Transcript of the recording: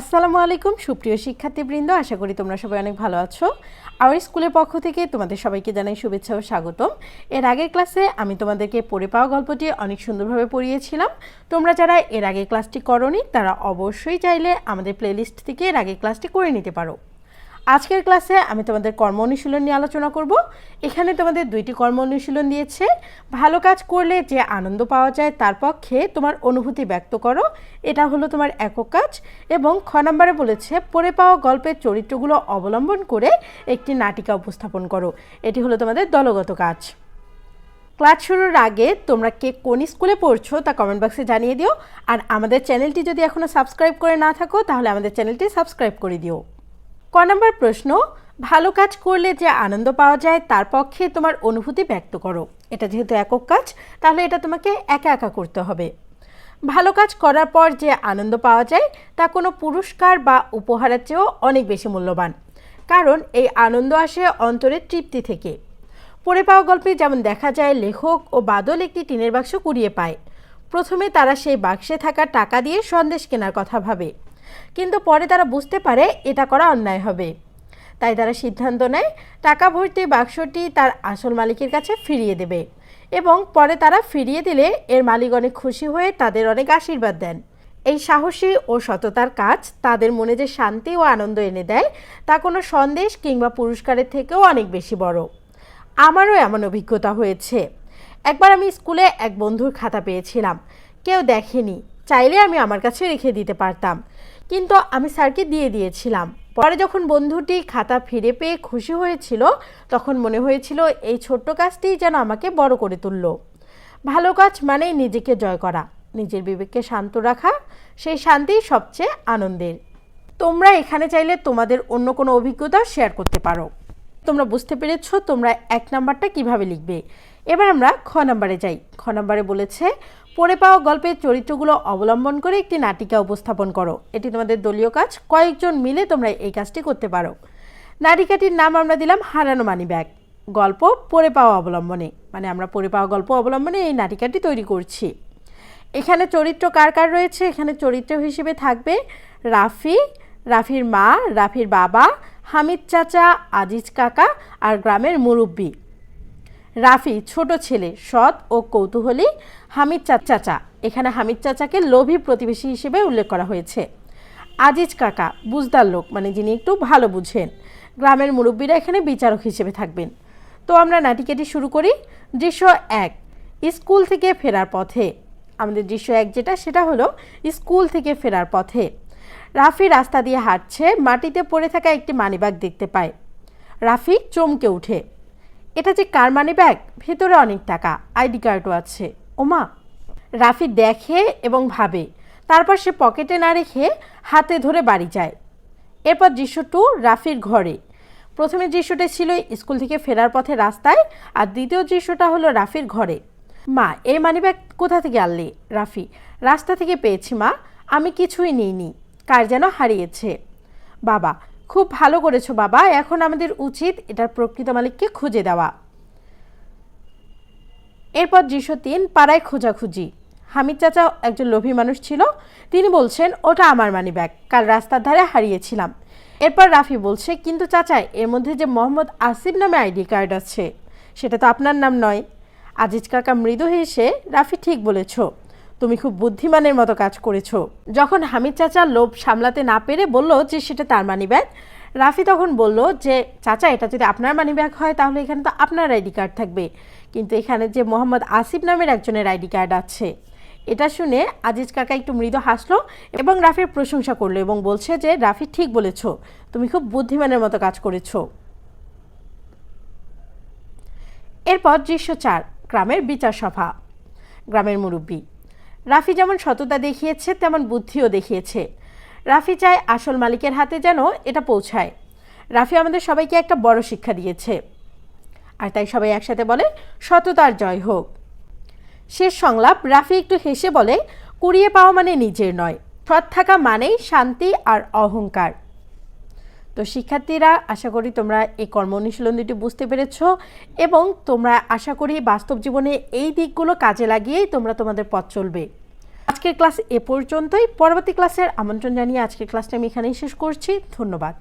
আসসালামু আলাইকুম, সুপ্রিয় শিক্ষার্থীবৃন্দ, আশা করি তোমরা সবাই অনেক ভালো আছো। আওয়ার স্কুলের পক্ষ থেকে তোমাদের সবাইকে জানাই শুভেচ্ছা ও স্বাগতম। এর আগের ক্লাসে আমি তোমাদেরকে পড়ে পাওয়া গল্পটি অনেক সুন্দরভাবে পড়িয়েছিলাম। তোমরা যারা এর আগে ক্লাসটি করনি, তারা অবশ্যই চাইলে আমাদের প্লেলিস্ট থেকে এর আগে ক্লাসটি করে নিতে পারো। আজকের ক্লাসে আমি তোমাদের কর্ম অনুশীলন নিয়ে আলোচনা করব। এখানে তোমাদের দুইটি কর্ম অনুশীলন দিয়েছে। ভালো কাজ করলে যে আনন্দ পাওয়া যায় তার পক্ষে তোমার অনুভূতি ব্যক্ত করো। এটা হলো তোমার একক কাজ এবং খ নম্বরে বলেছে, পড়ে পাওয়া গল্পের চরিত্রগুলো অবলম্বন করে একটি নাটিকা উপস্থাপন করো। এটি হলো তোমাদের দলগত কাজ। ক্লাস শুরুর আগে তোমরা কে কোন স্কুলে পড়ছো তা কমেন্ট বক্সে জানিয়ে দিও। আর আমাদের চ্যানেলটি যদি এখনও সাবস্ক্রাইব করে না থাকো, তাহলে আমাদের চ্যানেলটি সাবস্ক্রাইব করে দিও। ক নম্বর প্রশ্ন, ভালো কাজ করলে যে আনন্দ পাওয়া যায় তার পক্ষে তোমার অনুভূতি ব্যক্ত করো। এটা যেহেতু একক কাজ, তাহলে এটা তোমাকে একা একা করতে হবে। ভালো কাজ করার পর যে আনন্দ পাওয়া যায়, তা কোনো পুরস্কার বা উপহারের চেয়েও অনেক বেশি মূল্যবান, কারণ এই আনন্দ আসে অন্তরের তৃপ্তি থেকে। পড়ে পাওয়া গল্পে যেমন দেখা যায়, লেখক ও বাদল একটি টিনের বাক্স কুড়িয়ে পায়। প্রথমে তারা সেই বাক্সে থাকা টাকা দিয়ে সন্দেশ কেনার কথা ভাবে। কিন্তু পরে তারা বুঝতে পারে এটা করা অন্যায় হবে। তাই তারা সিদ্ধান্ত নেয়, টাকা ভর্তি বাক্সটি তার আসল মালিকের কাছে ফিরিয়ে দেবে এবং পরে তারা ফিরিয়ে দিলে এর মালিক অনেক খুশি হয়ে তাদের অনেক আশীর্বাদ দেন। এই সাহসী ও সততার কাজ তাদের মনে যে শান্তি ও আনন্দ এনে দেয়, তা কোনো সন্দেশ কিংবা পুরস্কারের থেকেও অনেক বেশি বড়। আমারও এমন অভিজ্ঞতা হয়েছে। একবার আমি স্কুলে এক বন্ধুর খাতা পেয়েছিলাম, কেউ দেখেনি। চাইলে আমি আমার কাছে রেখে দিতে পারতাম। কিন্তু আমি স্যারকে দিয়ে দিয়েছিলাম। পরে যখন বন্ধুটি খাতা ফিরে পেয়ে খুশি হয়েছিল, তখন মনে হয়েছিল এই ছোট্ট কাজটি যেন আমাকে বড় করে তুলল। ভালো কাজ মানেই নিজেকে জয় করা, নিজের বিবেককে শান্ত রাখা, সেই শান্তিই সবচেয়ে আনন্দের। তোমরা এখানে চাইলে তোমাদের অন্য কোনো অভিজ্ঞতা শেয়ার করতে পারো। তোমরা বুঝতে পেরেছ তোমরা এক নাম্বারটা কীভাবে লিখবে। এবার আমরা খ নাম্বারে যাই। খ নাম্বারে বলেছে পড়ে পাওয়া গল্পের চরিত্রগুলো অবলম্বন করে একটি নাটিকা উপস্থাপন করো। এটি তোমাদের দলীয় কাজ। কয়েকজন মিলে তোমরা এই কাজটি করতে পারো। নাটিকাটির নাম আমরা দিলাম হারানো মানি ব্যাগ। গল্প পড়ে পাওয়া অবলম্বনে। মানে আমরা পড়ে পাওয়া গল্প অবলম্বনে এই নাটিকাটি তৈরি করছি। এখানে চরিত্র কার কার রয়েছে? এখানে চরিত্র হিসেবে থাকবে রাফি, রাফির মা, রাফির বাবা, হামিদ চাচা, আজিজ কাকা আর গ্রামের মুরব্বী। রাফি ছোট ছেলে, সৎ ও কৌতূহলী। হামিদ চাচা। এখানে হামিদ চাচাকে লোভী প্রতিবেশী হিসেবে উল্লেখ করা হয়েছে। আজিজ কাকা বুঝদার লোক মানে যিনি একটু ভালো বুঝেন। গ্রামের মুরব্বীরা এখানে বিচারক হিসেবে থাকবেন। তো আমরা নাটিকাটি শুরু করি। দৃশ্য এক, স্কুল থেকে ফেরার পথে। আমাদের দৃশ্য এক যেটা, সেটা হলো স্কুল থেকে ফেরার পথে। রাফি রাস্তা দিয়ে হাঁটছে, মাটিতে পড়ে থাকা একটি মানিব্যাগ দেখতে পায়। রাফি চমকে উঠে। এটা যে কার মানি ব্যাগ? ভেতরে অনেক টাকা। আইডি কার্ডও আছে। ওমা। রাফি দেখে এবং ভাবে। তারপর সে পকেটে না রেখে হাতে ধরে বাড়ি যায়। এরপর দৃশ্য টু রাফির ঘরে। প্রথমে দৃশ্যটা ছিল স্কুল থেকে ফেরার পথে রাস্তায় আর দ্বিতীয় দৃশ্যটা হলো রাফির ঘরে। মা, এই মানিব্যাগ কোথা থেকে আনলে? রাফি, রাস্তা থেকে পেয়েছি মা। আমি কিছুই নিইনি। কার যেন হারিয়েছে। বাবা খুব ভালো করেছ বাবা। এখন আমাদের উচিত এটার প্রকৃত মালিককে খুঁজে দেওয়া। এরপর দৃশ্য তিন পাড়ায় খোঁজাখুঁজি। হামিদ চাচা একজন লোভী মানুষ ছিল। তিনি বলছেন, ওটা আমার মানি ব্যাগ কাল রাস্তার ধারে হারিয়েছিলাম। এরপর রাফি বলছে, কিন্তু চাচা, এর মধ্যে যে মোহাম্মদ আসিফ নামে আইডি কার্ড আছে, সেটা তো আপনার নাম নয়। আজিজ কাকা মৃদু হেসে, রাফি, ঠিক বলেছ। তুমি খুব বুদ্ধিমানের মতো কাজ করেছ। যখন হামিদ চাচা লোভ সামলাতে না পেরে বলল যে সেটা তার মানি ব্যাগ রাফি তখন বলল যে, চাচা, এটা যদি আপনার মানি ব্যাগ হয়, তাহলে এখানে তো আপনার আইডি কার্ড থাকবে। কিন্তু এখানে যে মোহাম্মদ আসিফ নামের একজনের আইডি কার্ড আছে। এটা শুনে আজিজ কাকা একটু মৃদু হাসলো এবং রাফির প্রশংসা করল এবং বলছে যে, রাফি, ঠিক বলেছ। তুমি খুব বুদ্ধিমানের মতো কাজ করেছ। এরপর দৃশ্য চার, গ্রামের বিচার সভা। গ্রামের মুরব্বী। রাফি যেমন সততা দেখিয়েছে, তেমন বুদ্ধিও দেখিয়েছে। রাফি চায় আসল মালিকের হাতে যেন এটা পৌঁছায়। রাফি আমাদের সবাইকে একটা বড় শিক্ষা দিয়েছে। আর তাই সবাই একসাথে বলে, সততার জয় হোক। শেষ সংলাপ, রাফি একটু হেসে বলে, কুড়িয়ে পাওয়া মানে নিজের নয়। সৎ থাকা মানেই শান্তি আর অহংকার। তো শিক্ষার্থীরা, আশা করি তোমরা এই কর্ম অনুশীলন বুঝতে পেরেছ এবং তোমরা আশা করি বাস্তব জীবনে এই দিকগুলো কাজে লাগিয়েই তোমরা তোমাদের পথ চলবে। আজকের ক্লাস এ পর্যন্তই। পরবর্তী ক্লাসের আমন্ত্রণ জানিয়ে আজকের ক্লাসটা আমি এখানেই শেষ করছি। ধন্যবাদ।